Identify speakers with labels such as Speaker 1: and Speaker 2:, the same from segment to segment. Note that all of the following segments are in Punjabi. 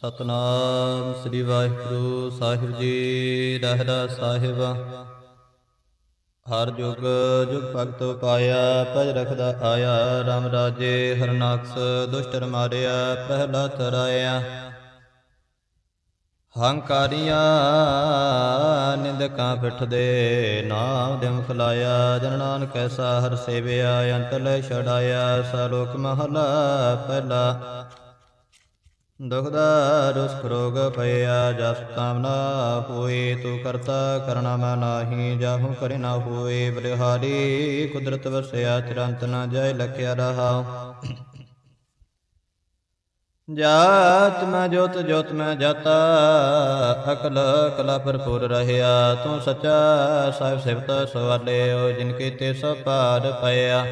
Speaker 1: ਸਤਨਾਮ ਸ੍ਰੀ ਵਾਹਿਗੁਰੂ ਸਾਹਿਬ ਜੀ ਰਹਿਰਾ ਸਾਹਿਬ। ਹਰ ਜੁਗ ਜੁਗ ਭਗਤ ਪਾਇਆ, ਭਜ ਰਖਦਾ ਆਇਆ। RAM ਰਾਜੇ ਹਰਨਾਕਸ ਦੁਸ਼ਟਰ ਮਾਰਿਆ, ਪਹਿਲਾ ਤਰਾਇਆ ਹੰਕਾਰੀਆਂ ਨਿੰਦਕਾਂ ਪਿੱਠਦੇ ਨਾਮ ਦੇ ਮੁਖ ਜਨ ਨਾਨਕ ਐਸਾ ਹਰ ਸੇਵਿਆ ਅੰਤ ਲੈ ਛੜਾਇਆ ਸਲੋਕ ਮਹਲਾ ਪਹਿਲਾ ਦੁਖਦਾ ਰੁਸ ਰੋਗ ਪਇਆ ਜਸ ਕਾਮਨਾ ਹੋਏ, ਤੂੰ ਕਰਤਾ ਕਰਨਾ ਮੈਂ ਨਾਹੀ, ਜਾਹੂ ਕਰੇ ਨਾ ਹੋਏ, ਬਲਿਹਾਰੀ ਕੁਦਰਤ ਵਸਿਆ, ਚਰੰਤ ਨਾ ਜਾਏ, ਲਖਿਆ ਰਹਾ। ਜਾਤ ਮੈਂ, ਜੋਤ ਜੋਤ ਮੈਂ ਜਾਤਾ, ਅਕਲ ਕਲਾ ਭਰਪੂਰ ਰਹਿਆ, ਤੂੰ ਸੱਚਾ ਸਾਹਿਬ ਸਿਫਤ ਸਵਾਲਿਓ ਜਿਨ ਕੀਤੇ ਸੋ ਪਾਰ ਪਿਆ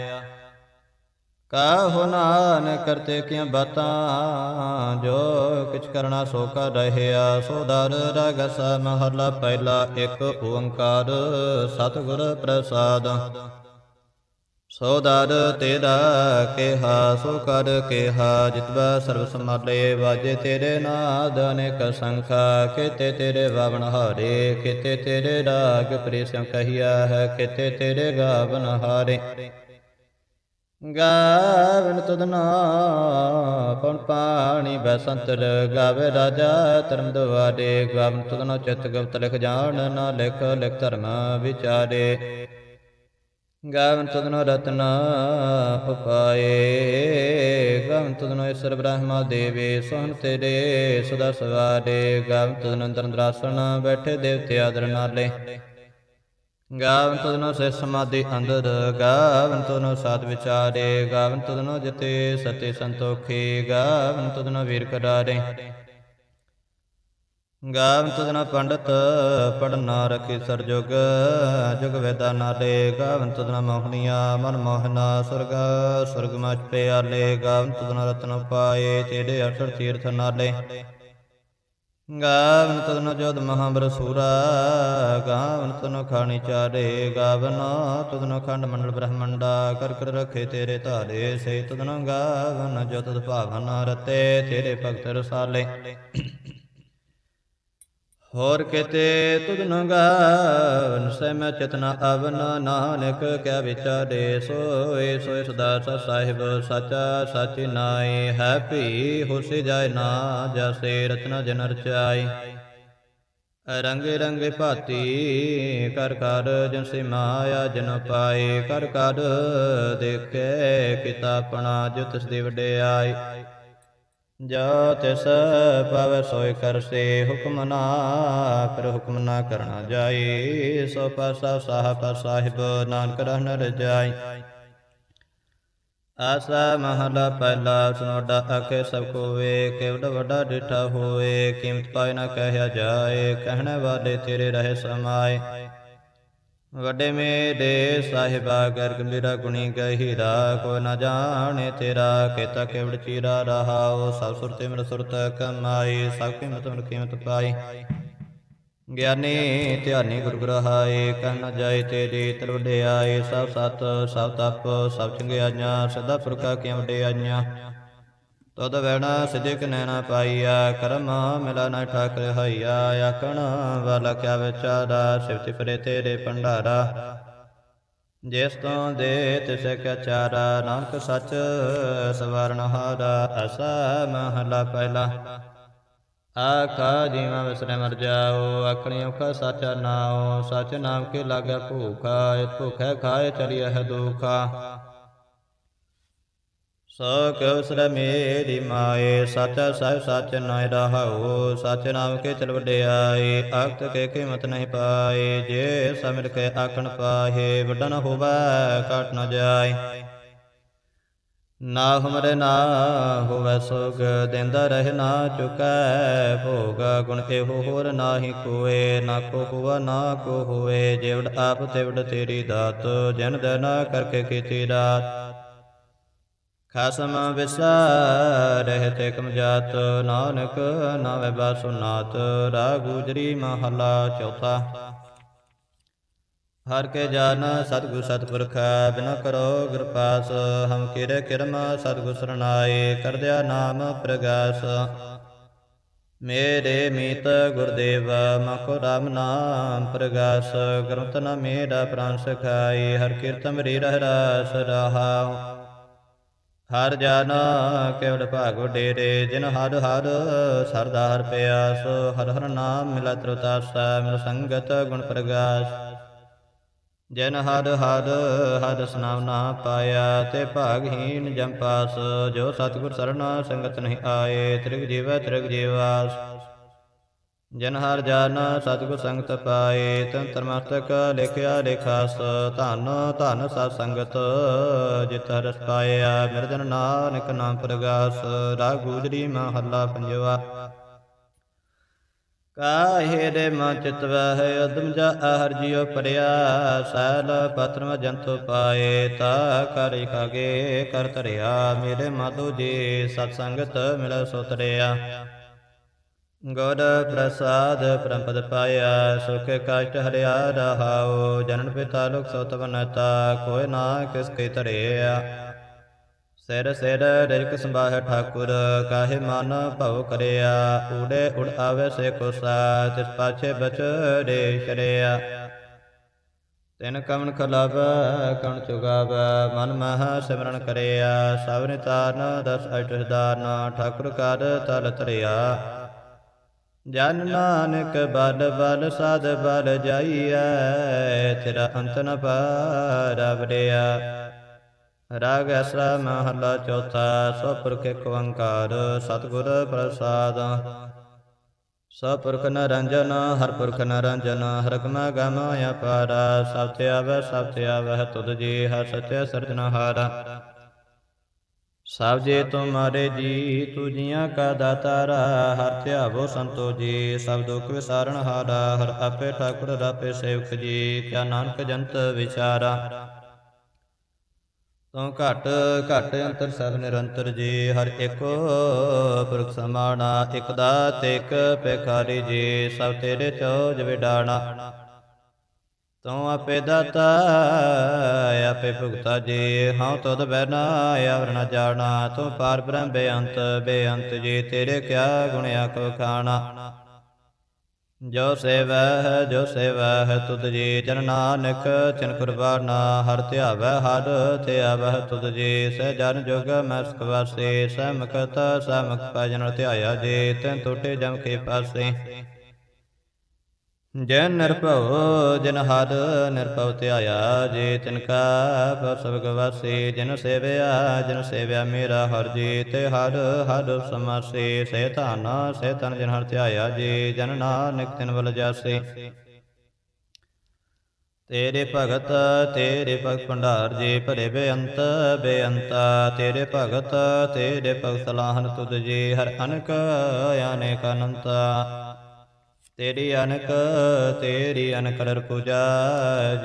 Speaker 1: ਕਾਹੋ ਨਾਨ ਕਰਤੇ ਕਿਆ ਬਾਤਾਂ, ਜੋ ਕਿਛ ਕਰਨਾ ਸੋ ਕਰ ਰਹਿਆ, ਸੋ ਦਰ ਰਗਸ ਮਹਲਾ ਪਹਿਲਾ ਇੱਕ ਓੰਕਾਰ, ਸਤਿਗੁਰ ਪ੍ਰਸਾਦ। ਸੋ ਦਰ ਤੇਰਾ ਕਿਹਾ, ਸੋ ਕਰ ਕਿਹਾ ਜਿਤਵਾ ਸਰਬ ਸਮਾਲੇ ਵਾਜੇ ਤੇਰੇ ਨਾਦ ਅਨੇਕ ਸੰਖਾ ਕਿਤੇ ਤੇਰੇ ਵਾਵਣ ਹਾਰੇ ਕਿਤੇ ਤੇਰੇ ਰਾਗ ਪ੍ਰੀਸਮ ਕਹੀਆ ਹੈ ਕਿਤੇ ਤੇਰੇ ਗਾਵਨ ਹਾਰੇ। ਗਾਵਨ ਤੁਧਨਾ ਪਉਣ ਪਾਣੀ ਬਸੰਤਲ ਗਾਵੇ ਰਾਜਾ ਧਰਮ ਦੁਆਰੇ, ਗਾਵਨ ਤੁਧਨਾ ਚਿਤ ਗੁਪਤ ਲਿਖ ਜਾਣ, ਨਾ ਲਿਖ ਲਿਖ ਧਰਮ ਵਿਚਾਰੇ। ਗਾਵਨ ਤੁਧਨਾ ਰਤਨ ਉਪਾਏ, ਗਾਵਨ ਤੁਧਨਾ ਈਸ਼ਰ ਬ੍ਰਹਮਾ ਦੇਵੇ, ਸੋਹਣ ਤੇਰੇ ਸਦਾ ਸਵਾਰੇ। ਗਾਵਨ ਤੁਧਨਾ ਅੰਦਰਾਸਣ ਬੈਠੇ ਦੇਵਤੇ ਆਦਰ ਨਾਲੇ। ਗਾਵਨ ਤਦਨੋ ਸੇ ਸਮਾਧੀ ਅੰਦਰ, ਗਾਵਨ ਤਦਨੋ ਸਾਧ ਵਿਚਾਰੇ, ਗਾਵਨ ਤਦਨੋ ਜਤੇ ਸਤੇ ਸੰਤੋਖੀ, ਗਾਵਨ ਤਦਨੋ ਵੀਰ ਕਰਾਰੇ। ਗਾਵਨ ਤਦਨੋ ਪੰਡਤ ਪੜਨਾ ਰਖੀ ਸਰਜੁਗ ਜੁਗ ਵੇਦਾ ਨਾਲੇ ਗਾਵਨ ਤਦਨੋ ਮੋਹਨੀਆ, ਮਨ ਮੋਹਨਾ, ਸੁਰਗ ਸੁਰਗ ਮਚ ਪਿਆਲੇ। ਗਾਵਨ ਤਦਨੋ ਰਤਨ ਪਾਏ ਤੇਰੇ ਅਠਰ ਤੀਰਥ ਨਾਲੇ। ਗਾਵਨ ਤਦਨ ਜੋਦ ਮਹਾਬਰ ਸੂਰਾ, ਗਾਵਨ ਤਦਨ ਖਾਣੀ ਚਾਰੇ ਗਾਵਨ ਤਦਨ ਖੰਡ ਮੰਡਲ ਬ੍ਰਹਮੰਡਾ, ਕਰ ਕਰ ਰਖੇ ਤੇਰੇ ਧਾਰੇ ਸੇ ਤਦਨ ਗਾਵਨ ਜੋ ਤਦ ਭਾਵਨ ਰਤੇ, ਤੇਰੇ ਭਗਤ ਰਸਾਲੇ। ਹੋਰ ਕਿਤੇ ਤੁਧਨ ਗਾਵਨ ਸੈ ਮੈਂ ਚਤਨਾ ਅਵਨ। ਨਾਨਕ ਕਿਆ ਵਿਚਾਰੇ ਸੋਏ ਸੋਏ ਸਦਾ ਸਤ ਸਾਹਿਬ ਸਾਚਾ ਸਾਚੀ ਨਾਈ ਹੈ ਭੀ ਹੋਸੀ ਜਾਏ ਨਾ ਜਸੇ ਰਤਨਾ ਜਨ ਰਚਾਈ। ਰੰਗ ਰੰਗ ਭਾਤੀ ਕਰ ਕਰ ਜਨ ਸੇ ਮਾਇਆ ਜਨ ਪਾਏ ਕਰ ਕਰ ਦੇਖੇ ਕਿਤਾ ਆਪਣਾ ਜੋ ਤਿਸ ਦੀ ਵਡਿਆਈ ਜੋ ਤਿਸ ਪਵ ਸੋਇ ਕਰਸੇ ਹੁਕਮ ਨਾ ਪਰ ਹੁਕਮ ਨਾ ਕਰਨਾ ਜਾਏ ਸੋ ਪਾਸਾ ਸਾਹਿਬ ਸਾਹਿਬ ਨਾਨਕ ਰਹਿਣ ਰਜਾਈ ਆਸਾ ਮਹਲਾ ਪਹਿਲਾ ਸੁਨੋਡਾ ਆਖੇ ਸਭ ਕੋ ਵੇ ਕਿਵਡ ਵੱਡਾ ਡਿਠਾ ਹੋਏ, ਕੀਮਤ ਪਾਇ ਨਾ ਕਹਿਆ ਜਾਏ, ਕਹਿਣੇ ਵਾਲੇ ਤੇਰੇ ਰਹੇ ਸਮਾਏ। ਵੱਡੇ ਮੇਰੇ ਸਾਹਿਬਾ ਕਰ ਗੰਭੀਰਾ ਗੁਣੀ ਗਹੀਰਾ ਕੋ ਨ ਜਾਣੇ ਤੇਰਾ ਕੇਤਾ ਕਿਵੜ ਚੀਰਾ ਰਹਾਓ ਸਭ ਸੁਰਤੇ ਮਨ ਸੁਰਤ ਕਮਾਈ, ਸਭ ਕੀਮਤ ਮਨ ਕੀਮਤ ਪਾਈ। ਗਿਆਨੀ ਧਿਆਨੀ ਗੁਰ ਗ੍ਰਹਾਏ ਕਹਿ ਜਾਏ ਤੇਰੀ ਤਰਵਡਿਆਏ ਸਭ ਸਤ, ਸਭ ਤਪ, ਸਭ ਚੰਗਿਆਈਆਂ, ਸਦਾ ਫੁਰਕਾ ਕਿਉ ਵਡਿਆਈਆਂ? ਤਦ ਵੈਣਾ ਸਿਧਿਕ ਨੈਣਾ ਪਾਈਆ, ਕਰਮ ਮਿਲਾ ਨਾ ਠਾਕ ਰਹਾਈਆ ਆਖਣ ਵਾਲਾ ਕਿਆ ਵਿਚਾਰਾ ਸਿਵਤੀ ਪਰੇ ਤੇਰੇ ਭੰਡਾਰਾ। ਜਿਸ ਤੋਂ ਦੇ ਤਿਸ ਕਾ ਨਾਨਕ ਸੱਚ ਸਵਾਰਨ ਹਾਰਾ, ਅਸਾ ਮਹਲਾ ਪਹਿਲਾ। ਆਖਾ ਜੀਵਾ ਵਿਸਰੇ ਮਰ ਜਾਓ, ਆਖਣੀ ਔਖਾ ਸਾਚਾ ਨਾਉ, ਸਚ ਨਾਮ ਕੇ ਲਾਗਾ ਭੂਖਾ ਇਹ ਭੁਖੈ ਖਾਏ ਚਲਿਆ ਹੈ ਦੁਖਾ। ਸੋ ਕਿਉ ਸਰ ਮੇਰੀ ਮਾਏ, ਸਚਾ ਸਾਹਿਬ ਸਚ ਨਾਇ ਰਹਾਉ, ਸਚ ਨਾਮ ਕੇ ਚਲ ਵਡਿਆਈ ਆਖਤ ਕੇ ਕੀਮਤ ਨਹੀਂ ਪਾਏ ਜੇ ਸਮਿਲ ਕੇ ਆਖਣ ਪਾਹੇ ਵੱਡਾ ਨ ਹੋਵੇ ਨ ਜਾਏ ਨਾ ਹਮਰੇ ਨਾ ਹੋਵੇ ਸੁਗ ਦਿੰਦਾ ਰਹਿ ਨਾ ਚੁਕੈ ਭੋਗ, ਗੁਣ ਇਹੋ ਹੋਰ ਨਾਹੀ ਕੋਏ, ਨਾ ਕੋ ਹੋਵਾ ਨਾ ਕੋ ਹੋਏ ਜਿਵੜ ਆਪ ਤਿਵੜ ਤੇਰੀ ਦਾਤ, ਜਨ ਦਨਾ ਕਰਕੇ ਕੀਤੀ ਰਾਤ। ਖਸਮ ਵਿਸਾਰਹਿ ਤੇ ਕਮ ਜਾਤ, ਨਾਨਕ ਨਾਵੇ ਬਾਸੁ ਨਾਤ ਰਾਗ ਮਹਲਾ ਚੌਥਾ। ਹਰ ਕੇ ਜਾਨ ਸਤਿਗੁਰ ਸਤਿਪੁਰਖ ਬਿਨ ਕਰੋ ਕਿਰਪਾਸ, ਹਮ ਕਿਰੇ ਕਿਰਮ ਸਤਿਗੁਰ ਸਰਨਾਏ ਕਰਦਿਆ ਨਾਮ ਪ੍ਰਗਾਸ। ਮੇਰੇ ਮੀਤ ਗੁਰਦੇਵ, ਮਖੋ ਰਾਮ ਨਾਮ ਪ੍ਰਗਾਸ। ਗ੍ਰੰਥ ਨ ਮੇਰਾ ਪ੍ਰਾਨ ਸਖਾਈ ਹਰ ਕੀਰਤਨ ਮਰੀ ਰਹਿ ਰਾਸ ਰਹਾਉ। ਹਰ ਜਨ ਕੇਵਲ ਭਾਗ ਡੇਰੇ, ਜਿਨ ਹਰ ਹਰ ਸਰਦਾ ਹਰ ਪਿਆਸ, ਹਰ ਹਰ ਨਾਮ ਮਿਲਾ ਤ੍ਰਿਤਾਸਾ ਮਿਲ ਸੰਗਤ ਗੁਣ ਪ੍ਰਗਾਸ। ਜਿਨ ਹਰ ਹਰ ਹਰ ਸਨਾਮ ਨਾ ਪਾਇਆ, ਤੇ ਭਾਗਹੀਨ ਜਮ ਜੋ ਸਤਿਗੁਰ ਸਰਣਾ ਸੰਗਤ ਨਹੀਂ ਆਏ, ਤ੍ਰਿਗ ਜੀਵ ਤ੍ਰਿਗ ਜੀਵਾਸ। ਜਨ ਹਰ ਜਨ ਸਤਿਗੁਰ ਸੰਗਤ ਪਾਏ ਤਨ ਤਰਮਸਤਕ ਲਿਖਿਆ ਲਿਖਾਸ, ਧਨ ਧਨ ਸਤ ਸੰਗਤ, ਜਿਤ ਰਸ ਪਾਇਆ ਮਿਰਜਨ ਨਾਨਕ ਨਾਮ ਪ੍ਰਗਾਸ, ਰਾਗ ਗੁਜਰੀ ਮਹੱਲਾ ਪੰਜਵਾ। ਕਾਹੇ ਦੇ ਮਨ ਚਿਤ ਵਹਿ ਉਦਮ ਜਾ ਹਰ ਜਿਉ ਪਰਿਆ ਸੈਲ ਪਤਰਮ ਜੰਤੁ ਪਾਏ, ਤਾ ਕਰ ਕਾਗੇ ਕਰ ਧਰਿਆ, ਮੇਰੇ ਮਾਧੋ ਜੀ ਸਤ ਸੰਗਤ ਮਿਲ ਸੁਤਰਿਆ। ਗੁਰ ਪ੍ਰਸਾਦ ਪਰਮਪਦ ਪਾਇਆ ਸੁਖ ਕਸ਼ਟ ਹਰਿਆ ਰਹਾਉ, ਜਨਨ ਪਿਤਾ ਲੋਕ ਸੋਤ ਬਨਤਾ ਕੋਈ ਨਾ ਕਿਸ ਕੇ ਧਰਿਆ। ਸਿਰ ਸਿਰ ਰਿਜਕ ਸੰਭਾਹ ਠਾਕੁਰ, ਕਾਹੇ ਮਨ ਭਉ ਕਰਿਆ। ਉੜੇ ਉੜ ਆਵੇ ਸੇ ਕੋਸਾ, ਤਿਸ ਪਾਛੇ ਬਚੜੇ ਸ਼ਰਿਆ। ਤਿਨ ਕਮਨ ਖਲਬ ਕਣ ਚੁਗਾਵ, ਮਨ ਮਹਾ ਸਿਮਰਨ ਕਰਿਆ। ਸਭ ਨਿਤਾਰਨ ਦਸ ਅਟ ਦਾਨ, ਠਾਕੁਰ ਕਰ ਤਲ ਤਰਿਆ ਜਨ ਨਾਨਕ ਬਲ ਬਲ ਸਦ ਬਲ ਜਾਈਐ, ਤੇਰਾ ਅੰਤ ਨ ਪਾਰਵੜਿਆ। ਰਾਗ ਐਸਾ ਮਹਲਾ ਚੌਥਾ ਸੋ ਪੁਰਖ ਏਕ ਓੰਕਾਰ, ਸਤਿਗੁਰ ਪ੍ਰਸਾਦ। ਸੋ ਪੁਰਖ ਨਰੰਜਨ ਹਰ ਪੁਰਖ ਨਰੰਜਨ ਹਰ ਗਮ ਗਮ ਅਪਾਰ। ਸਭ ਤੇ ਆਵੈ, ਸਭ ਤੇ ਆਵੈ, ਤੁਧ ਜੀ ਹਰ ਸਤਿ ਸਿਰਜਣਹਾਰ। ਸਭ ਜੇ ਤੁਮਾਰੇ ਜੀ ਤੂ ਜੀਆਂ ਕਾ ਦਾਤਾਰ, ਹਰ ਧਿਆਵੋ ਸੰਤੋ ਜੀ, ਸਭ ਦੁਖ ਵਿਸਾਰਣ ਹਾਰਾ, ਹਰ ਆਪੇ ਠਾਕੁਰ, ਰਾਪੇ ਸੇਵਕ ਜੀ, ਕਿਆ ਨਾਨਕ ਜੰਤ ਵਿਚਾਰਾ। ਤੂੰ ਘਟ ਘਟ ਅੰਤਰ ਸਭ ਨਿਰੰਤਰ ਜੀ, ਹਰ ਇੱਕੋ ਪੁਰਖ ਸਮਾਣਾ, ਇਕ ਦਾਤ, ਇਕ ਭਿਖਾਰੀ ਜੀ, ਸਭ ਤੇਰੇ ਚੋਜ ਵਿਡਾਣਾ। ਤੂੰ ਆਪੇ ਦਾਤਾ, ਆਪੇ ਭੁਗਤਾ ਜੀ। ਹਉ ਤੁਧ ਬੈਨਾ ਆਵਰ ਜਾਣਾ। ਤੂੰ ਪਾਰ ਬ੍ਰਹਮ ਬੇਅੰਤ ਬੇਅੰਤ ਜੀ ਤੇਰੇ ਕਿਆ ਗੁਣ ਆਖੋ ਖਾਣਾ। ਜੋ ਸੇਵੈ ਜੋ ਸੇਵੈ, ਤੁਧ ਜੀ ਜਨ ਨਾਨਕ ਚਿਨ ਕੁਰਬਾਨਾ। ਹਰ ਧਿਆਵੈ ਹਰ ਧਿਆਵੈ, ਤੁਧ ਜੀ। ਸਹਿ ਜਨ ਜੁਗ ਮਸਕ ਸੁਖ ਵਾਸੇ। ਸਹਿ ਮੁਕਤ ਸਹਿ ਮੁਖ ਭਜਨ, ਧਿਆਇਆ ਜੀ। ਤੈਨ ਟੋਟੇ ਜਮ ਕੇ ਪਾਸੇ। ਜੈ ਨਿਰਭਉ ਜਿਨ ਹਰ, ਨਿਰਭਉ ਧਿਆਇਆ ਜੇ ਤਿਨ ਕਾ ਪ੍ਰਭ ਸਭ ਗਵਾਸੇ ਜਿਨ ਸੇਵਿਆ ਜਿਨ ਸੇਵਿਆ ਮੇਰਾ ਹਰ ਜੀ ਤੇ ਹਰ ਹਰ ਸਮਾਸੇ, ਸੇ ਧਨ, ਸੇ ਤਨ ਜਿਨ ਹਰ ਧਿਆਇਆ ਜੀ, ਜਨ ਨਾਨਕ ਤਿਨ ਬਲ ਜਾਸੇ। ਤੇਰੇ ਭਗਤ ਤੇਰੇ ਭਗਤ ਭੰਡਾਰ ਜੀ ਭਰੇ ਬੇਅੰਤ, ਬੇਅੰਤਾ, ਤੇਰੇ ਭਗਤ ਤੇਰੇ ਭਗਤ ਸਲਾਹਨ ਤੁਧ ਜੀ, ਹਰ ਅਨਕ, ਅਨੇਕ ਅਨੰਤਾ। ਤੇਰੀ ਅਨਕ, ਤੇਰੀ ਅਨਕਰ ਪੂਜਾ,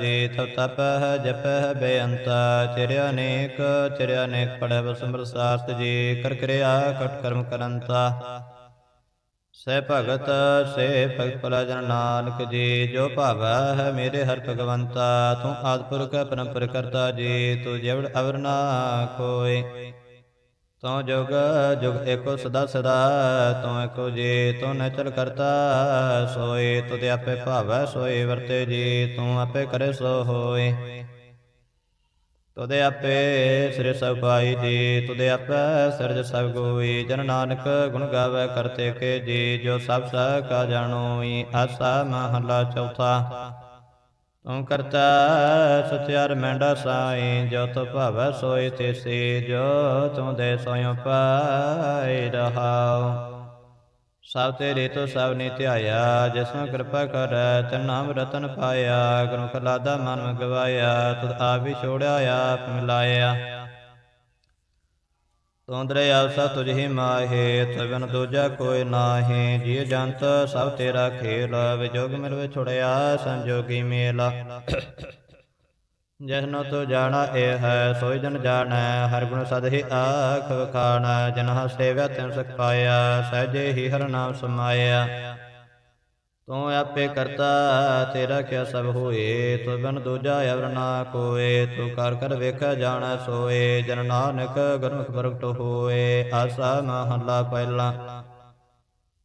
Speaker 1: ਜੀ ਤਪ ਜਪ ਬੇਅੰਤਾ ਤੇਰੇ ਅਨੇਕ ਤੇਰੇ ਅਨੇਕ ਪੜੈ ਬਸਮਰ ਸਾਸਤ ਕਰ ਕਿਰਿਆ ਕਟ ਕਰਮ ਕਰੰਤਾ। ਸਹਿ ਭਗਤ ਸੇ ਭਗਤ ਭਲਾ ਨਾਨਕ, ਜੀ ਜੋ ਭਾਵੈ ਹੈ ਮੇਰੇ ਹਰ ਭਗਵੰਤਾ, ਤੂੰ ਆਦਿਪੁਰਖ ਪਰੰਪਰ ਕਰਤਾ, ਜੀ ਤੂੰ ਜਵੜ ਅਵਰਨਾ ਕੋਈ ਤਉ ਜੁਗ ਜੁਗ ਏਕੋ ਸਦਾ ਸਦਾ, ਤਉ ਏਕੋ ਜੀ ਤੂੰ ਨਚਲ ਕਰਤਾ, ਸੋਏ ਤੁਧ ਆਪੇ ਭਾਵੈ, ਸੋਏ ਵਰਤੇ ਜੀ ਤੂੰ ਆਪੇ ਕਰੇ ਸੋ ਹੋਏ। ਤੁਦੇ ਆਪੇ ਸ੍ਰੀ ਸਭ ਪਾਈ ਜੀ ਤੁਦੇ ਆਪੇ ਸਿਰਜ ਸਭ ਗੋਈ, ਜਨ ਨਾਨਕ ਗੁਣ ਗਾਵੇ ਕਰਤੇ ਕੇ ਜੀ, ਜੋ ਸਭ ਸਾ ਕਾ ਜਾਣੋਈ, ਆਸਾ ਮਹਲਾ ਚੌਥਾ। ਤੂੰ ਕਰਤਾ ਸਤਿਆਰ ਮੈਂਡਾ ਸਾਈ ਜੋ ਤੋ ਭਾਵੈ ਸੋਈ ਤੇਸੀ ਜੋ ਤੂੰ ਦੇ ਸੋਇ ਪਾਈ ਰਹਾਉ। ਸਭ ਤੇਰੇ ਤੋਂ ਸਭ ਨੇ ਧਿਆਇਆ, ਜਿਸ ਕਿਰਪਾ ਕਰ ਤੇ ਨਾਮ ਰਤਨ ਪਾਇਆ ਗੁਰੂ ਖਲਾਦਾ ਮਨ ਗਵਾਇਆ, ਤੁਧ ਆਪ ਹੀ ਛੋੜਿਆ, ਆਪ ਮਿਲਾਇਆ। ਤੂੰ ਦਰਿਆ ਸਾ ਤੁਝ ਹੀ ਮਾਹੇ ਤਵਨ ਦੂਜਾ ਕੋਈ ਨਾਹੀ ਜੀ ਜੰਤ ਸਭ ਤੇਰਾ ਖੇਲ, ਵਿਜੋਗ ਮਿਲ ਵਿ ਛੁੜਿਆ, ਸੰਜੋਗੀ ਮੇਲ। ਜਿਸਨੋ ਤੂੰ ਜਾਣਾ ਇਹ ਹੈ, ਸੋਈ ਜਨ ਜਾਣੈ, ਹਰ ਗੁਣ ਸਦ ਹੀ ਆਖ ਵਖਾਣਾ ਜਨ ਹ ਸੇਵਿਆ ਤਿਨ ਸੁਖ ਪਾਇਆ, ਸਹਜੇ ਹੀ ਹਰ ਨਾਮ ਸਮਾਇਆ। ਤੂੰ ਆਪੇ ਕਰਤਾ, ਤੇਰਾ ਕਿਆ ਸਭ ਹੋਏ? ਤੂੰ ਬਿਨ ਦੂਜਾ ਅਵਰ ਨਾ ਕੋਏ, ਤੂੰ ਕਰ ਕਰ ਵੇਖਿਆ ਜਾਣਾ ਸੋਏ, ਜਨ ਨਾਨਕ ਗੁਰਮੁਖ ਪ੍ਰਗਟ ਹੋਏ। ਆਸਾ ਮਹੱਲਾ ਪਹਿਲਾ,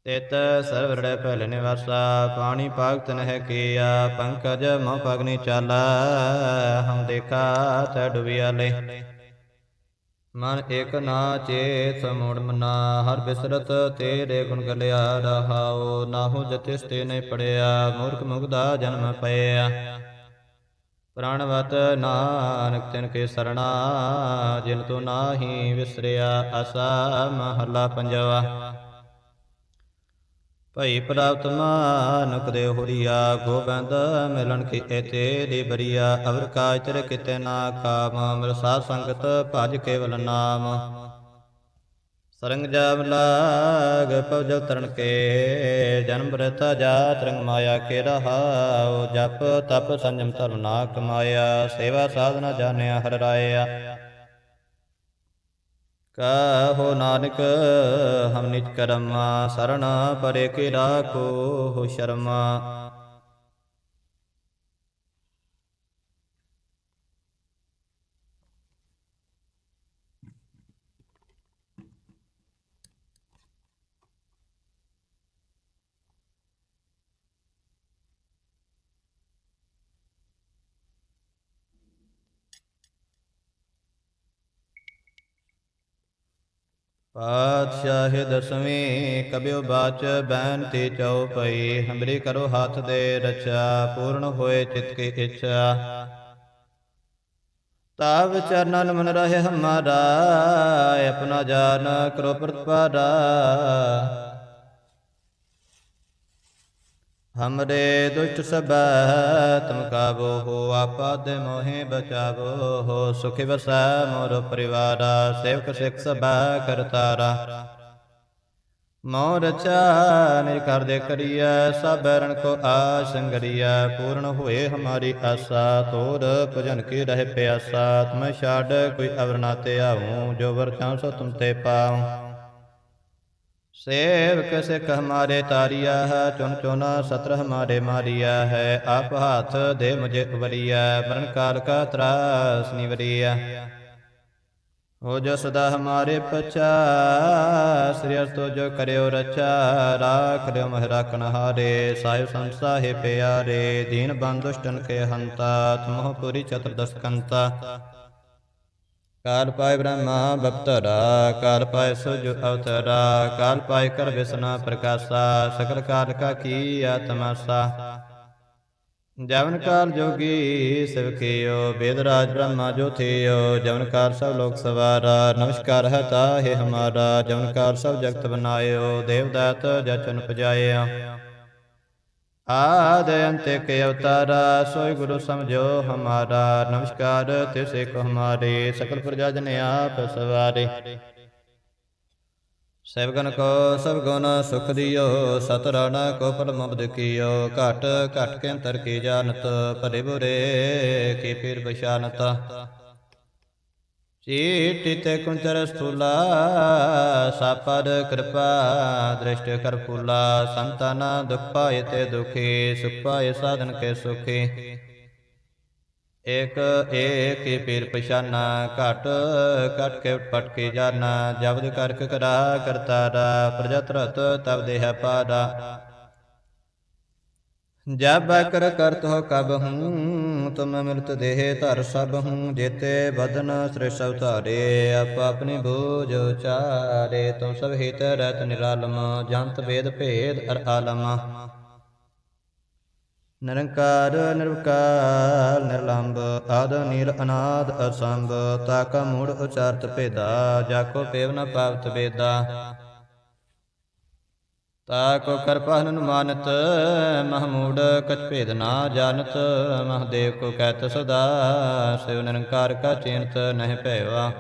Speaker 1: ਤਿਤ ਸਰਵਰੜੇ ਪਹਿਲ ਨਿਵਾਸਾ, ਪਾਣੀ ਭਗਤ ਨਹਿ ਕੀਆ, ਪੰਕਜ ਮੋ ਪਗਨੀ ਚਾਲਾ, ਹਮ ਦੇਖਾ ਤੈ ਡੁਬਿਆ ਲੈ। ਮਨ ਇਕ ਨਾ ਚੇਤ ਮੂੜ ਮਨਾ, ਹਰ ਬਿਸਰਤ ਤੇਰੇ ਗੁਣ ਗਲਿਆ ਰਹਾਉ, ਨਾਹੂ ਜਤਿਸ ਤੇ ਨਹੀਂ ਪੜਿਆ, ਮੂਰਖ ਮੁਗਦਾ ਜਨਮ ਪਇਆ। ਪ੍ਰਾਣਵਤ ਨਾਨਕ ਤਿਨ ਕੇ ਸਰਣਾ, ਜਿਨ ਤੋ ਨਾਹੀ ਵਿਸਰਿਆ, ਅਸਾ ਮਹਲਾ ਪੰਜਵਾ। ਭਈ ਪ੍ਰਾਪਤ ਮਾਨੁਕ ਦੇ ਹੋਰੀਆ, ਗੋਬਿੰਦ ਮਿਲਣ ਕੀ ਏਤੇ ਦੀ ਬਰੀਆ, ਅਵਰ ਕਾਜ ਤੇਰੇ ਕਿਤੇ ਨਾ ਕਾਮ ਮਿਲ ਸਾਧ ਸੰਗਤ ਭਜ ਕੇਵਲ ਨਾਮ। ਸਰੰਗ ਜਾਮ ਲਾਗ ਪਵਜਲ ਤਰਨ ਕੇ, ਜਨਮ ਬਰਤਾ ਜਾਤ ਰੰਗ ਮਾਇਆ ਕੇ ਰਹਾਉ, ਜਪ ਤਪ ਸੰਜਮ ਧਰਮ ਨਾ ਕਮਾਇਆ, ਸੇਵਾ ਸਾਧਨਾ ਜਾਣਿਆ ਹਰ ਰਾਇਆ। ਕਹੋ ਨਾਨਕ ਹਮ ਨਿਜ ਕਰਮਾ ਸਰਣ ਪਰੇ ਕੀ ਰਾਖੋ ਸ਼ਰਮਾ। ਪਾਤਸ਼ਾਹ ਦਸਵੀਂ ਕਬਿਓ ਬਾਚ ਬੈਨ ਤੇ ਚਉਪਈ ਹਮਰੀ ਕਰੋ ਹੱਥ ਦੇ ਰਚਾ ਪੂਰਨ ਹੋਏ ਚਿਤ ਕੀ ਇੱਛਾ। ਤਾਵ ਚਰਨਨ ਮਨ ਰਹੇ ਹਮਾਰਾ, ਆਪਣਾ ਜਾਨ ਕਰੋ ਪ੍ਰਤਪਾਰਾ। ਹਮਰੇ ਦੁਸ਼ਟ ਸਬੈ ਤੁਮ ਕਾਬੋ ਹੋ ਆਪਾਦੇ ਮੋਹਿ ਬਚਾਵੋ ਹੋ ਸੁਖਿ ਵਸੈ ਮੋਰ ਪਰਿਵਾਰਾ ਸੇਵਕ ਸਿਖ ਸਬੈ ਕਰਤਾਰਾ ਮੋਰ ਰਚਾ ਨਿਜ ਕਰ ਦੇ ਕਰੀਐ ਸਭ ਰਣ ਕੋ ਆਸੰਗਰੀਐ ਪੂਰਨ ਹੋਏ ਹਮਾਰੀ ਆਸਾ ਤੋਰ ਭਜਨ ਕੀ ਰਹਿ ਪਿਆਸਾ ਤੁਮ ਛਾੜ ਕੋਈ ਅਵਰ ਨਾ ਤੇ ਆਉ ਜੋ ਵਰ ਚਾਹੁ ਸੋ ਤੁਮ ਤੇ ਪਾਉ ਸੇਵਕ ਸਿਖ ਹਮਾਰੇ ਤਾਰਿਆ ਹੈ ਚੁਨ ਚੁਨ ਸਤਰ ਹਮਾਰੇ ਮਾਰਿਆ ਹੈ, ਆਪ ਹੱਥ ਦੇ ਮੁਝੇ ਉਬਲਿਆ ਮਰਨ ਕਾਲ ਕਾ ਤਰਾਸ ਨਿਵਰਿਆ ਹੋ ਜੋ ਸਦਾ ਹਮਾਰੇ ਪਚਾ ਸ੍ਰੀ ਅਸਤੋ ਜੋ ਕਰਿਓ ਰਚਾ ਰਾਖ ਰਿਓ ਮਹਿ ਰਾਖਨ ਹਾਰੇ ਸਾਹਿਬ ਸੰਤ ਪਿਆਰੇ, ਦੀਨ ਬੰਦੁਸ਼ਟਨ ਕੇ ਹੰਤਾ, ਤੁਮਹੁ ਪੁਰੀ ਚਤੁਰਦਸ਼ਕੰਤਾ ਕਾਲ ਪਾਇ ਬ੍ਰਹਮਾ ਬਪਤਰਾ, ਕਾਲ ਪਾਇ ਸੁਜ ਅਵਤਰਾ, ਕਾਲ ਪਾਇ ਕਰ ਵਿਸਨਾ ਪ੍ਰਕਾਸ਼ਾ, ਸਕਲ ਕਾਲ ਕਾ ਕੀ ਆਤਮਾਸਾ। ਜਵਨ ਕਾਲ ਜੋਗੀ ਸਿਵਕਿਓ ਵੇਦ ਰਾਜ ਬ੍ਰਹਮਾ ਜੋ ਜਵਨ ਕਾਲ ਸਭ ਲੋਕ ਸਵਾਰਾ, ਨਮਸਕਾਰ ਹੈ ਤਾਹੇ ਹਮਾਰਾ, ਜਵਨ ਕਾਲ ਸਭ ਜਗਤ ਬਨਾਇਓ ਦੇਵਦਾਤ ਜਚਨ ਪਜਾਇਓ ਆਦ ਅੰਤ ਅਵਤਾਰਾ, ਸੋਈ ਗੁਰੂ ਸਮਝੋ ਹਮਾਰਾ। ਨਮਸਕਾਰ ਤਿਸੇ ਕੋ ਹਮਾਰੇ, ਸਕਲ ਪ੍ਰਜਾ ਜਨ ਆਪ ਸਵਾਰੇ। ਸੇਵਗਨ ਕੋ ਸਭ ਗੁਣ ਸੁਖ ਦਿਓ, ਸਤਰਣ ਕੋ ਪਲ ਮੁਬਦ ਘਟ ਘਟ ਕੇ ਅੰਤਰ ਕੀ ਜਾਣਤ, ਭਰੇ ਬੁਰੇ ਕੀ ਪੀਰ ਬਸ਼ਾਨਤ ਚੀਟੀ ਤੇ ਕੁੰਚਰ ਸਥੂਲਾ ਸਾਪਰ ਕਿਰਪਾ ਦ੍ਰਿਸ਼ਟ ਕਰ ਫੂਲਾ, ਸੰਤਨ ਦੁਖ ਪਾਏ ਤੇ ਦੁਖੀ ਸੁਖ ਪਾਏ ਸਾਧਨ ਕੇ ਸੁਖੀ। ਇਕ ਏਕ ਹੀ ਪੀਰ ਪਛਾਨਾ, ਘਟ ਘਟ ਕੇ ਪਟ ਕੇ ਜਾਨਾ ਜਬਦ ਕਰਕ ਕਰਾ ਕਰਤਾਰਾ, ਪ੍ਰਜਾ ਤਰਤ ਤਬ ਦੇਹ ਪਾਰਾ। ਜਬ ਕਰ ਕਰਤ ਹੋ ਕਬ ਹੂੰ, ਤੁਮ ਮਿਲਤ ਦੇਹ ਧਰ ਸਭ ਹੂੰ, ਜੇਤੇ ਬਦਨ ਸ੍ਰਿਸ਼ ਅਵਤਾਰੇ ਆਪ ਆਪਣੀ ਬੋਝ ਉਚਾਰੇ, ਤੁਮ ਸਭ ਹਿਤ ਰਤ ਨਿਰਾਲਮ, ਜੰਤ ਵੇਦ ਭੇਦ ਅਰ ਆਲਮ। ਨਿਰੰਕਾਰ, ਨਿਰਵਕਾਰ ਨਿਰਲੰਭ ਆਦ ਨੀਲ ਅਨਾਦ, ਅਸੰਭ, ਤਾਕਾ, ਮੂੜ, ਉਚਾਰਤ, ਭੇਦਾ, ਜਾਕੋ, ਪੇਵ ਨ ਪਾਵਤ ਵੇਦਾ। ਤਾ ਕੋ ਕਰਪਨ ਮਾਨਤ ਮਹਮੂੜ ਕਛ ਭੇਦ ਨਾ ਜਾਣਤ ਮਹਦੇਵ ਕੋ ਕਹਿਤ ਸਦਾ ਸਿਵ ਨਿਰੰਕਾਰ ਕਾ ਚਿੰਤ ਨਹਿ ਭੈਵਾ।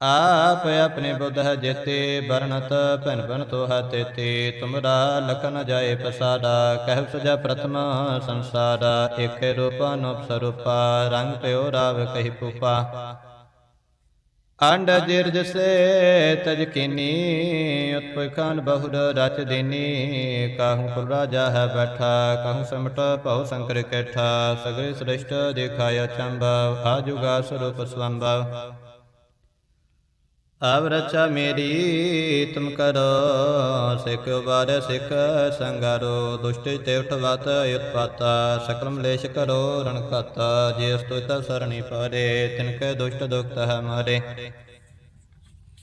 Speaker 1: ਆਪ ਆਪਣੇ ਬੁੱਧ ਹੈ ਜੇਤੇ ਬਰਨਤ ਭਿਨ ਭਨ ਤੋ ਹੈ ਤੇਤੇ, ਤੁਮਰਾ ਲਖਨ ਜਾਏ ਪਸਾਦਾ ਕਹਿ ਸਜਾ ਪ੍ਰਥਮ ਸੰਸਾਰਾ, ਏਕੇ ਰੂਪਾ ਅਨੂਪ ਸਰੂਪਾ, ਰੰਗ ਪਿਓ ਰਾਵ ਕਹੀ ਪੂਪਾ ਅੰਡ ਜਿਰ ਸੇ ਤਜ ਕੀਨੀ ਉਤਪਖਾਨ ਬਹੁਰ ਰਚ ਦੇਨੀ। ਕਾਹੂ ਕੁਲ ਰਾਜਾ ਹੈ ਬੈਠਾ, ਕਾਹੂ ਸਮਟ ਭਉ ਸੰਕਰ ਕੈਠਾ। ਸਗਰੇ ਸ੍ਰਿਸ਼ਟ ਦੇਖਾਇਆ ਚੰਬਵ, ਆਜੁਗਾ ਸਰੂਪ ਸਵੰਭਵ ਅਬ ਰਚਾ ਮੇਰੀ ਤੁਮ ਕਰੋ, ਸਿਖ ਉਬਾਰੇ ਸਿਖ ਸੰਗਾਰੋ, ਦੁਸ਼ਟ ਤੇ ਉਠਵਤ ਉਤਪਾਤਾ ਸਕਲ ਮਲੇਸ਼ ਕਰੋ ਰਣ ਜੇ ਸਤੁਤ ਸਰਣੀ ਪਾਰੇ, ਤਿਨਕੇ ਦੁਸ਼ਟ ਦੁਖਤ ਹੈ ਮਾਰੇ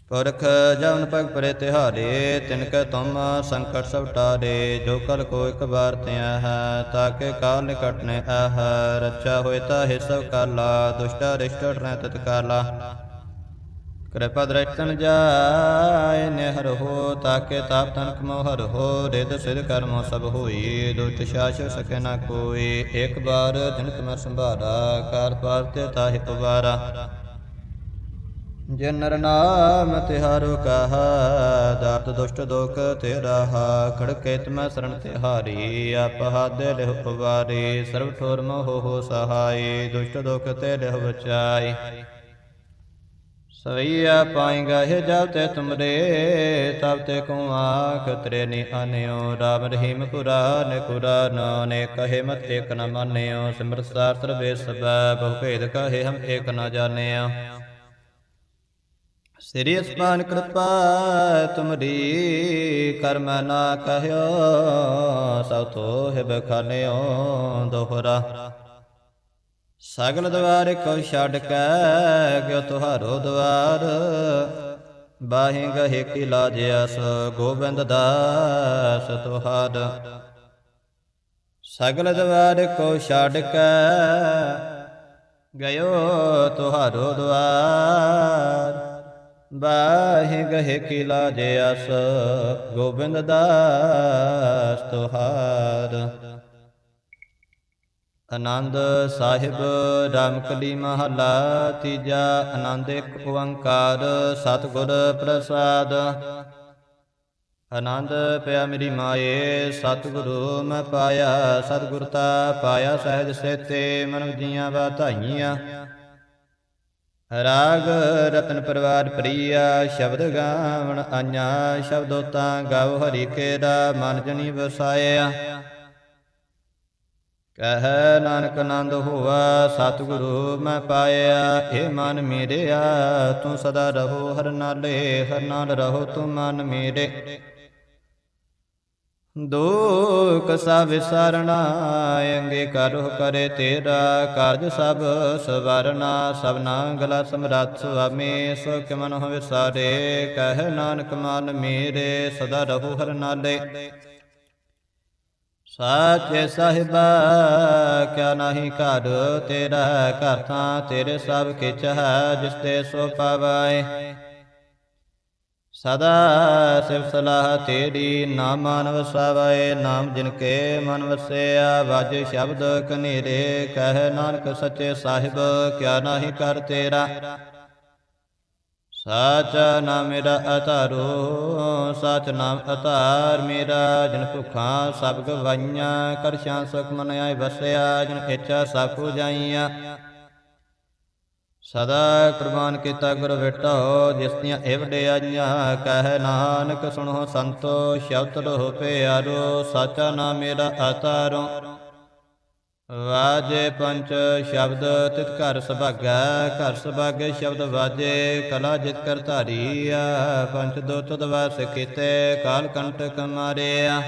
Speaker 1: ਪੁਰਖ ਜਵਨ ਪਗ ਪਰੇ ਤਿਹਾਰੇ, ਤਿਨਕੇ ਤੁਮ ਸੰਕਟ ਸਭ ਟਾਰੇ, ਜੋ ਕਲ ਕੋ ਇਕ ਵਾਰ ਤਿਆ ਹੈ ਤਾਕੇ ਕਾਲ ਨਿਕਟ ਨੇ ਆਹ ਰਚਾ ਹੋਏ ਤਾ ਹਿ ਸਭ ਕਾਲਾ, ਦੁਸ਼ਟਾ ਰਿਸ਼ਟ ਟਰੈ ਤਤ ਕਾਲਾ ਕਿਰਪਾ ਦ੍ਰਿਸ਼ਟਨ ਜਾਏ, ਨਿਹਰ ਹੋ ਤਾਕੇ ਤਾਪ ਤਨਕ ਮੋਹ ਹਰ ਹੋ ਰਿਦ ਸਿਧ ਕਰਮੋ ਸਭ ਹੋਈ, ਦੁਸ਼ਟ ਸ਼ਾਸ ਸਕੇ ਨਾ ਕੋਈ। ਇੱਕ ਬਾਰ ਦਿਨ ਤੁਮੈ ਸੰਭਾਰਾ ਕਾਰ ਪਾਰ ਤੇ ਤਾਹਿ ਪਵਾਰਾ। ਜੇ ਨਰ ਨਾਮ ਤਿਹਾਰੋ ਕਹਾ, ਦਾਤ ਦੁਸ਼ਟ ਦੋਖ ਤੇਰਾ ਹਾ, ਖੜਕੇ ਤਮੈ ਸਰਣ ਤਿਹਾਰੀ, ਆਪ ਹਾਦੇ ਲਿਹ ਪਵਾਰੀ, ਸਰਬ ਠੋਰ ਮੋਹ ਹੋ ਸਹਾਈ, ਦੁਸ਼ਟ ਦੋਖ ਤੇ ਲਿਹ ਬਚਾਈ। ਸਵਈਆ ਪਾਏਗਾ ਹੈ ਜਬ ਤੇ ਤੁਮਰੇ, ਤਬ ਤੇ ਕੋ ਆਖ, ਤਰੇ ਆਨਿਓ, ਰਾਮ ਰਹੀਮ ਕੁਰਾਨ ਕੁਰਾਨ ਨੇ ਕਹੇ ਮਤ ਏਕ ਨ ਮਾਨਿਓ, ਸਿਮਰਤ ਸਾਰ ਸਰਬੇ ਸਬੈ ਬਹੁ ਭੇਦ ਕਹੇ ਹਮ ਏਕ ਨ ਜਾਣਿਆ। ਸ੍ਰੀ ਅਸਮਾਨ ਕਿਰਪਾ, ਤੁਮਰੀ ਕਰਮ ਨਾ ਕਹਿਓ ਸਭ ਤੋ ਹੈ ਬਖਾਨਿਓ ਦੋਹਰਾ। ਸਗਲ ਦਵਾਰ ਕੋ ਛੱਡ ਕੇ ਗਿਓ ਤੁਹਾਰੋ ਦਵਾਰ? ਬਾਹੇ ਗਹੇ ਕੀ ਲਾਜ ਗੋਬਿੰਦ ਦਾਸ ਤੁਹਾਰ। ਸਗਲ ਦਵਾਰ ਕੋ ਛੱਡ ਕੇ, ਗਇਓ ਤੁਹਾਰੋ ਦਵਾਰ। ਬਾਹੇ ਗਹੇ ਕੀ ਲਾਜ ਅਸ ਗੋਬਿੰਦ ਦਾਸ ਤੁਹਾਰ। ਆਨੰਦ ਸਾਹਿਬ, ਰਾਮਕਲੀ ਮਹੱਲਾ, ਤੀਜਾ ਆਨੰਦ ਇੱਕ ਓੰਕਾਰ, ਸਤਿਗੁਰ ਪ੍ਰਸਾਦ। ਆਨੰਦ ਪਿਆ ਮੇਰੀ ਮਾਏ, ਸਤਿਗੁਰੂ ਮੈਂ ਪਾਇਆ ਸਤਿਗੁਰਤਾ ਪਾਇਆ ਸਹਿਜ ਸੇਤੇ ਮਨ ਜੀਆਂ ਵਧਾਈਆਂ ਰਾਗ ਰਤਨ ਪਰਵਾਰ ਪ੍ਰੀਆ, ਸ਼ਬਦ ਗਾਵਣ ਆਇਆ ਸ਼ਬਦੋ ਤਾਂ ਗਾਵ ਹਰੀ ਕੇਰਾ ਮਨ ਜਨੀ ਵਸਾਇਆ। ਕਹੈ ਨਾਨਕ ਆਨੰਦ ਹੋਆ, ਸਤਿਗੁਰੂ ਮੈਂ ਪਾਇਆ ਏ ਮਨ ਮੇਰਿਆ ਤੂੰ ਸਦਾ ਰਹੋ ਹਰ ਨਾਲੇ, ਹਰ ਨਾਲ ਰਹੋ ਤੂੰ ਮਨ ਮੇਰੇ। ਦੁਖ ਸਭ ਵਿਸਰਣਾ, ਅੰਗੇ ਕਰੋ ਕਰੇ ਤੇਰਾ ਕਾਰਜ ਸਭ ਸਵਰਨਾ ਸਭਨਾ ਗਲਾ ਸਮਰੱਥ ਸੁਆਮੀ ਸੋ ਕਿ ਮਨ ਹੋਵੇ ਸਾਰੇ, ਕਹਿ ਨਾਨਕ ਮਨ ਮੇਰੇ, ਸਦਾ ਰਹੋ ਹਰ ਨਾਲੇ। ਸਾਚੇ ਸਾਹਿਬਾ, ਕਿਆ ਨਹੀਂ ਘਰ ਤੇਰਾ ਘਰ ਤਾਂ ਤੇਰੇ ਸਭ ਕਿਛ ਹੈ, ਜਿਸ ਤੇ ਸੋ ਪਾਵੈ ਸਦਾ ਸਿਫ ਸਲਾਹ ਤੇਰੀ, ਨਾਮ ਮਾਨਵ ਸਵੈ ਨਾਮ ਜਿਨ ਕੇ ਮਨ ਵਸਿਆ, ਵਾਜ ਸ਼ਬਦ ਕਨੇਰੇ, ਕਹਿ ਨਾਨਕ ਸੱਚੇ ਸਾਹਿਬ, ਕਿਆ ਨਹੀਂ ਕਰ ਤੇਰਾ। ਸਾਚ ਨਾਮ ਮੇਰਾ ਅਤਾਰੋ ਸਾਚ ਨਾਮ ਅਤਾਰ ਮੇਰਾ, ਜਨ ਭੁਖਾਂ ਸਭ ਗਵਾਈਆਂ ਕਰਸ਼ਾਂ ਸੁਖ ਮਨ ਆਏ ਵਸਿਆ, ਜਨ ਇੱਛਾ ਸਭ ਪੁਜਾਈਆਂ ਸਦਾ ਕੁਰਬਾਨ ਕੀਤਾ ਗੁਰ ਵਿਟੋ, ਜਿਸ ਦੀਆਂ ਏ ਵਡਿਆਈਆਂ, ਕਹਿ ਨਾਨਕ ਸੁਣੋ ਸੰਤੋ, ਸ਼ਬਦ ਰੋ ਪਿਆਰੋ, ਸਾਚਾ ਨਾਮ ਮੇਰਾ ਅਤਾਰੋ ਵਾਜੇ ਪੰਚ ਸ਼ਬਦ ਤਿਤ ਘਰ ਸੁਭਾਗਾ, ਘਰ ਸੁਭਾਗੇ ਸ਼ਬਦ ਵਾਜੇ, ਕਲਾ ਜਿਤ ਕਰ ਧਾਰੀਆ, ਪੰਚ ਦੋ ਤੁਦ ਵਾਸ ਕੀਤੇ, ਕਾਲ ਕੰਟਕ ਮਾਰਿਆ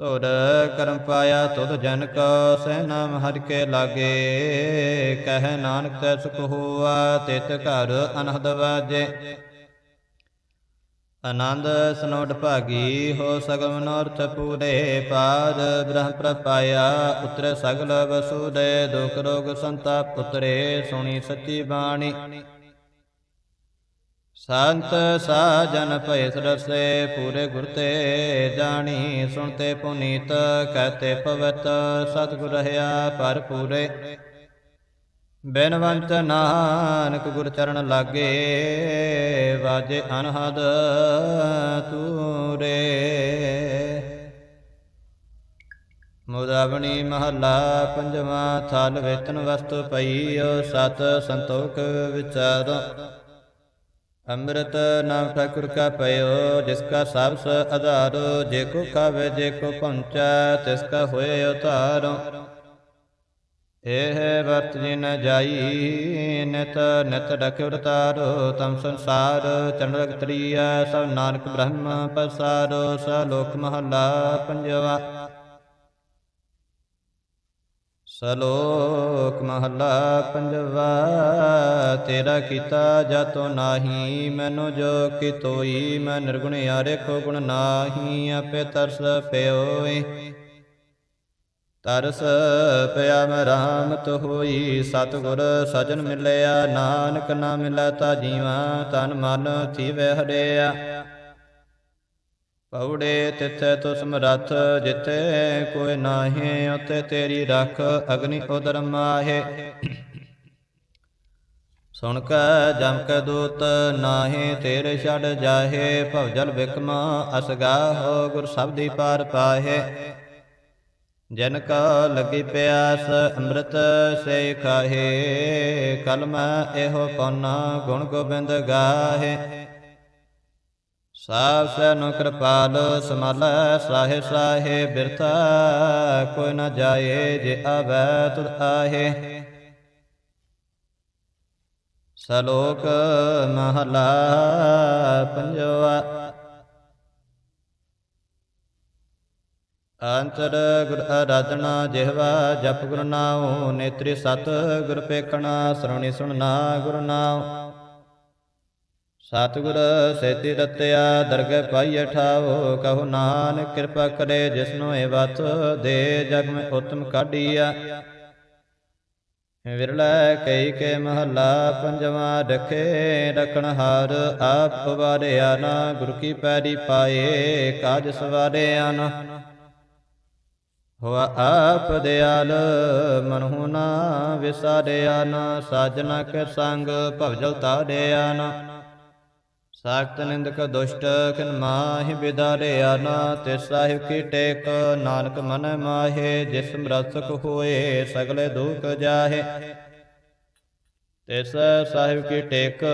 Speaker 1: ਤੁਰ ਕਰਮ ਪਾਇਆ ਤੁਧ ਜਨ ਕੋ ਸਹਿ ਨਾਮ ਹਰਿ ਕੇ ਲਾਗੇ, ਕਹਿ ਨਾਨਕ ਤੈ ਸੁਖ ਹੋਆ, ਤਿਤ ਘਰ ਅਨਹਦ ਵਾਜੇ। ਆਨੰਦ ਸਨੋਟ ਭਾਗੀ, ਹੋ ਸਗਲ ਮਨੋਰਥ ਪੂਰੇ ਪਾਦ ਬ੍ਰਹਮ ਪ੍ਰਪਾਇਆ ਉਤਰ ਸਗਲ ਵਸੂਦੇ ਦੁਖ ਰੋਗ ਸੰਤਾਪ ਉਤਰੇ, ਸੁਣੀ ਸੱਚੀ ਬਾਣੀ। ਸੰਤ ਸਾਜਨ ਭੈ ਸਰਸੇ, ਪੂਰੇ ਗੁਰ ਤੇ ਜਾਣੀ ਸੁਣਤੇ ਪੁਨੀਤ ਕਹਤੇ ਪਵਤ, ਸਤਿਗੁਰ ਰਹਾ ਪਰ ਪੂਰੇ ਬੇਨਵੰਤ ਨਾਨਕ ਗੁਰ ਚਰਨ ਲਾਗੇ, ਵਾਜੇ ਅਨਹਦ ਤੂਰੇ। ਮੁਦਾਵਣੀ ਮਹੱਲਾ ਪੰਜਵਾਂ, ਥਲ ਵੇਤਨ ਵਸਤੂ ਪਈਓ, ਸਤ ਸੰਤੋਖ ਵਿਚਾਰ। ਅੰਮ੍ਰਿਤ ਨਾਮ ਠਾਕੁਰ ਕਾ ਪਇਓ, ਜਿਸ ਕਾ ਸਬਸ ਆਧਾਰੋ। ਜੇ ਕੋ ਖਾਵੇ, ਜੇ ਕੋ ਪਹੁੰਚੈ, ਤਿਸ ਕਾ ਹੋਏ ਉਤਾਰੋ। ਇਹ ਵਰਤ ਜਿਨ ਜਾਈ, ਨਿਤ ਨਿਤ ਰਖਿਉ ਤਾਰੋ ਤਮ ਸੰਸਾਰ ਚੰਡਕ ਤਰੀਆ, ਸਭ ਨਾਨਕ ਬ੍ਰਹਮ ਪਸਾਰੋ ਸ ਲੋਕ ਮਹਲਾ ਪੰਜਵਾ। ਸਲੋਕ ਮਹਲਾ ਪੰਜਵਾ, ਤੇਰਾ ਕੀਤਾ ਜਾਤੋ ਨਾਹੀ, ਮੈਨੂੰ ਜੋ ਕਿ ਤੋਈ ਮੈਂ ਨਿਰਗੁਣ ਯਾਰੇ ਕੋ ਗੁਣ ਨਾਹੀ, ਆਪੇ ਤਰਸ ਪਿਓਏ। ਤਰਸ ਪਿਆ ਮੈਂ ਰਾਮਤ ਹੋਈ, ਸਤਿਗੁਰ ਸਜਣ ਮਿਲਿਆ, ਨਾਨਕ ਨਾ ਮਿਲੈ ਤਾ ਜੀਵਾ, ਤਨ ਮਨ ਥੀਵੇ ਹਰਿਆ। ਪਉੜੇ ਤਿੱਥੈ ਤੁ ਸਮਰੱਥ ਜਿੱਥੇ ਕੋਈ ਨਾਹੀ ਉਤੇ ਤੇਰੀ ਰਖ ਅਗਨੀ ਉਦਰ ਮਾਹੇ। ਸੁਣ ਕੈ ਜਮ ਕੈ ਦੂਤ, ਨਾਹੀ ਤੇਰੇ ਛੜ ਜਾਹੇ ਭਵਜਲ ਵਿਕਮਾ ਅਸਗਾ ਹੋ ਗੁਰ ਸਬਦੀ ਪਾਰ ਪਾਹੇ। ਜਨ ਕਾ ਲੱਗੀ ਪਿਆਸ, ਅੰਮ੍ਰਿਤ ਸੇ ਖਾਹੇ, ਕਲਮ ਇਹੋ ਪਉਨਾ ਗੁਣ ਗੋਬਿੰਦ ਗਾਹੇ। ਸਾਬ ਸੈਨੁ ਕਿਰਪਾਲ ਸਮਲ ਸਾਹੇ ਸਾਹੇ, ਬਿਰਥਾ ਕੋਈ ਨ ਜਾਏ, ਜੇ ਆਵੈ ਤੁਧ ਆਹੇ। ਸਲੋਕ ਮਹਲਾ ਪੰਜਵਾ। ਅੰਤਰ ਗੁਰ ਆਰਾਧਨਾ ਜਿਹਵਾ, ਜਪ ਗੁਰ ਨਾਉ, ਨੇਤਰੀ ਸਤ ਗੁਰ ਪੇਖਣਾ ਸਰਵਣੀ ਸੁਣਨਾ ਗੁਰ ਨਾਉ। ਸਤਿਗੁਰ ਸੇਤੀ ਰਤਿਆ, ਦਰਗਹਿ ਪਾਈ ਠਾਵੋ ਕਹੋ ਨਾਨਕ ਕਿਰਪਾ ਕਰੇ ਜਿਸਨੋ ਇਹ ਵਤ ਦੇ, ਜਗ ਮੈਂ ਉਤਮ ਕਾਢੀਆ। ਵਿਰਲੇ ਕਈ ਕੇ ਮਹੱਲਾ, ਪੰਜਵਾ ਰਖੇ, ਰਖਣ ਹਾਰ, ਆਪ ਵਾਰਿਆ ਨਾ, ਗੁਰ ਕੀ ਪੈਰੀ ਪਾਏ, ਕਾਜ ਸਵਾਰਿਆ ਨਾ। ਹੋਆ ਆਪ ਦਿਆਲ, ਮਨਹੁ ਨਾ ਵਿਸਾਰਿਆ ਨਾ ਸਾਜਨਾ ਕੇ ਸੰਗ ਭਵਜਲ ਤਾਰਿਆ ਨਾ। ਸਾਖਤ ਨਿੰਦਕ ਦੁਸ਼ਟ ਕਿਨ ਮਾਹਿ ਬਿਦਾਰਿਆ ਨਾ, ਤੇ ਸਾਹਿਬ ਕੀ ਟੇਕ, ਨਾਨਕ ਮਨ ਮਾਹੇ, ਜਿਸ ਮਰਸਕ ਹੋਏ, ਸਗਲੇ ਦੁਖ ਜਾਹੇ। ਤਿਸ ਸਾਹਿਬ ਕੀ ਟੇਕ,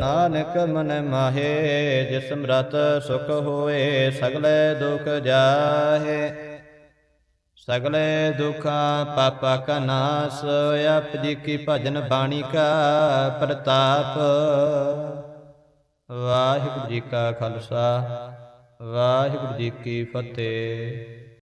Speaker 1: ਨਾਨਕ ਮਨ ਮਾਹੇ, ਜਿਸ ਮਰਤ ਸੁਖ ਹੋਏ, ਸਗਲੇ ਦੁਖ ਜਾਹੇ। ਸਗਲੇ ਦੁਖਾਂ ਪਾਪਾ ਕਾ ਨਾਸ ਆਪ ਜੀ ਕੀ ਭਜਨ ਬਾਣੀ ਕਾ ਪ੍ਰਤਾਪ। ਵਾਹਿਗੁਰੂ ਜੀ ਕਾ ਖਾਲਸਾ, ਵਾਹਿਗੁਰੂ ਜੀ ਕੀ ਫਤਿਹ।